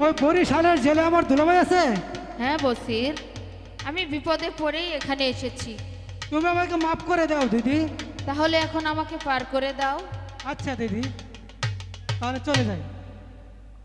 ওই বরিশালের জেলে আমার দুলাভাই আছে? হ্যাঁ বসির। আমি বিপদে পড়েই এখানে এসেছি। তুমি আমাকে মাফ করে দাও দিদি। তাহলে এখন আমাকে পার করে দাও। আচ্ছা দিদি। তাহলে চলে যাই।